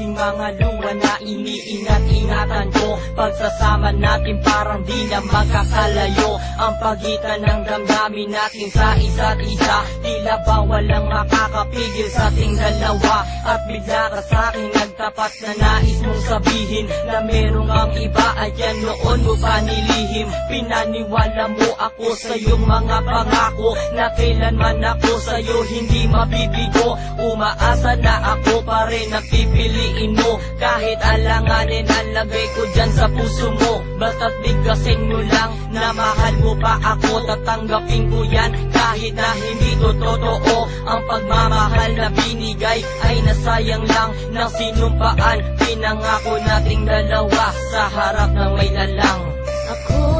aking mga luha na iniingat-ingatan ko. Pagsasama natin parang di na magkakalayo. Ang pagitan ng damdamin natin sa isa't isa Tila ba walang makakapigil sa ating dalawa. At bigla ka sa akin nagtapat na nais mong sabihin Na merong kang iba at yan noon mo pa nilihim. Pinaniwala mo ako sa iyong mga pangako Na kailanman ako sa iyo hindi mabibigo. Umaasa na ako pa rin ang pipiliin mo Kahit alanganin ang lagay ko dyan sa puso mo Basta't bigkasin mo lang na mahal mo pa ako. Tatanggapin ko yan kahit na hindi to totoo. Ang pagmamahal na binigay ay nasayang lang ng sinumpaan. Pinangako nating dalawa sa harap ng may lalang Ako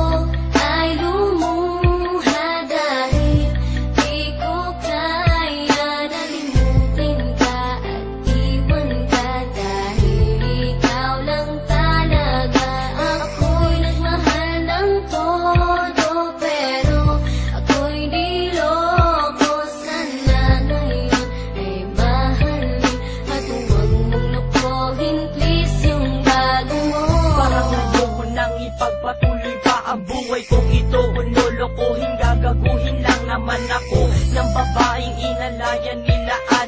buhay kong ito lolokohin, gagaguhin lang naman ako. Ng babaeng inalayan nila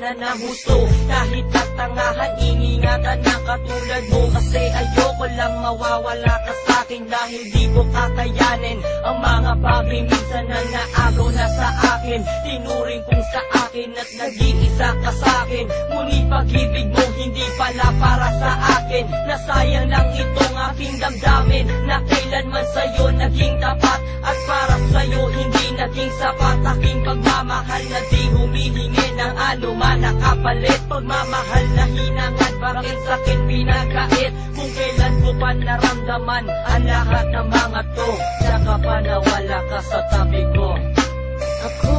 ana ng husto Kahit tatangahan, iningatan na katulad mo. Kasi ayoko lang mawawala ka sa akin Dahil di ko kakayanin. Ang mga bagay minsan na naagaw na sa akin. Tinuring kong sa akin at nag-iisa ka sa akin. Ngunit pag-ibig mo hindi pala para sa akin. Nasayang lang itong aking damdamin Na kailanman sa'yo naging tapat. At para sa'yo hindi naging sapat. Aking Nakapalit pagmamahal na hinangad Bakit sa'kin pinagkait Kung kailan ko pa naramdaman Ang lahat ng mga to Saka pa nawala ka sa tabi ko. Ako